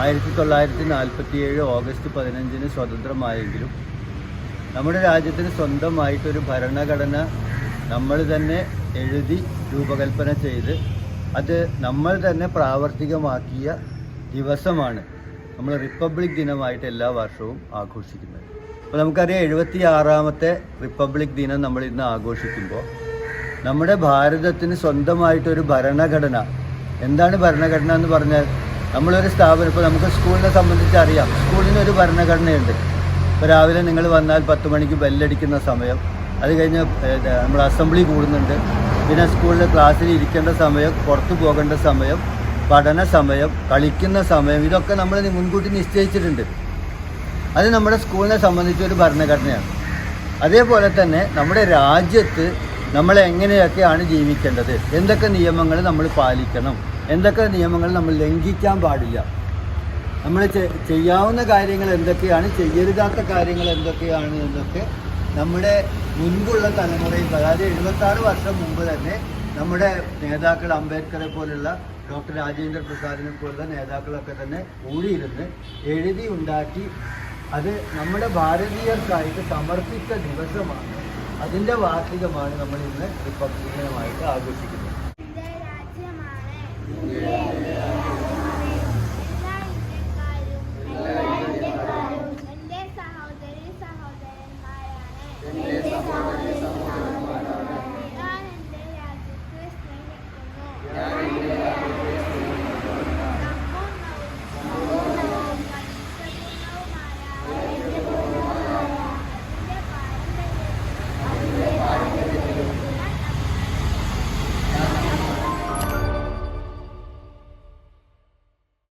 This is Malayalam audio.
ആയിരത്തി തൊള്ളായിരത്തി നാൽപ്പത്തി ഏഴ് ഓഗസ്റ്റ് പതിനഞ്ചിന് സ്വതന്ത്രമായെങ്കിലും നമ്മുടെ രാജ്യത്തിന് സ്വന്തമായിട്ടൊരു ഭരണഘടന നമ്മൾ തന്നെ എഴുതി രൂപകൽപ്പന ചെയ്ത് അത് നമ്മൾ തന്നെ പ്രാവർത്തികമാക്കിയ ദിവസമാണ് നമ്മൾ റിപ്പബ്ലിക് ദിനമായിട്ട് എല്ലാ വർഷവും ആഘോഷിക്കുന്നത്. അപ്പോൾ നമുക്കറിയാം എഴുപത്തി ആറാമത്തെ റിപ്പബ്ലിക് ദിനം നമ്മൾ ഇന്ന് ആഘോഷിക്കുമ്പോൾ നമ്മുടെ ഭാരതത്തിന് സ്വന്തമായിട്ടൊരു ഭരണഘടന. എന്താണ് ഭരണഘടന എന്ന് പറഞ്ഞാൽ നമ്മളൊരു സ്ഥാപനം ഇപ്പോൾ നമുക്ക് സ്കൂളിനെ സംബന്ധിച്ച് അറിയാം. സ്കൂളിനൊരു ഭരണഘടനയുണ്ട്. ഇപ്പോൾ രാവിലെ നിങ്ങൾ വന്നാൽ പത്ത് മണിക്ക് ബെല്ലടിക്കുന്ന സമയം അത് കഴിഞ്ഞ് നമ്മൾ അസംബ്ലി കൂടുന്നുണ്ട്. പിന്നെ സ്കൂളിൽ ക്ലാസ്സിൽ ഇരിക്കേണ്ട സമയം പുറത്തു പോകേണ്ട സമയം പഠന സമയം കളിക്കുന്ന സമയം ഇതൊക്കെ നമ്മൾ മുൻകൂട്ടി നിശ്ചയിച്ചിട്ടുണ്ട്. അത് നമ്മുടെ സ്കൂളിനെ സംബന്ധിച്ച ഒരു ഭരണഘടനയാണ്. അതേപോലെ തന്നെ നമ്മുടെ രാജ്യത്ത് നമ്മൾ എങ്ങനെയൊക്കെയാണ് ജീവിക്കേണ്ടത്? എന്തൊക്കെ നിയമങ്ങൾ നമ്മൾ പാലിക്കണം? എന്തൊക്കെ നിയമങ്ങൾ നമ്മൾ ലംഘിക്കാൻ പാടില്ല? നമ്മൾ ചെയ്യാവുന്ന കാര്യങ്ങൾ എന്തൊക്കെയാണ്? ചെയ്യരുതാത്ത കാര്യങ്ങൾ എന്തൊക്കെയാണ് എന്നൊക്കെ നമ്മുടെ മുൻപുള്ള തലമുറയിൽ അതായത് എഴുപത്താറ് വർഷം മുമ്പ് തന്നെ നമ്മുടെ നേതാക്കൾ അംബേദ്കറെ പോലുള്ള ഡോക്ടർ രാജേന്ദ്ര പ്രസാദിനെ പോലുള്ള നേതാക്കളൊക്കെ തന്നെ കൂടിയിരുന്ന് എഴുതി ഉണ്ടാക്കി അത് നമ്മുടെ ഭാരതീയർക്കായിട്ട് സമർപ്പിച്ച ദിവസമാണ് അതിന്റെ വാർഷികമാണ് നമ്മൾ ഇന്ന് റിപ്പബ്ലിക് ദിനമായിട്ട് ആഘോഷിക്കുന്നത്.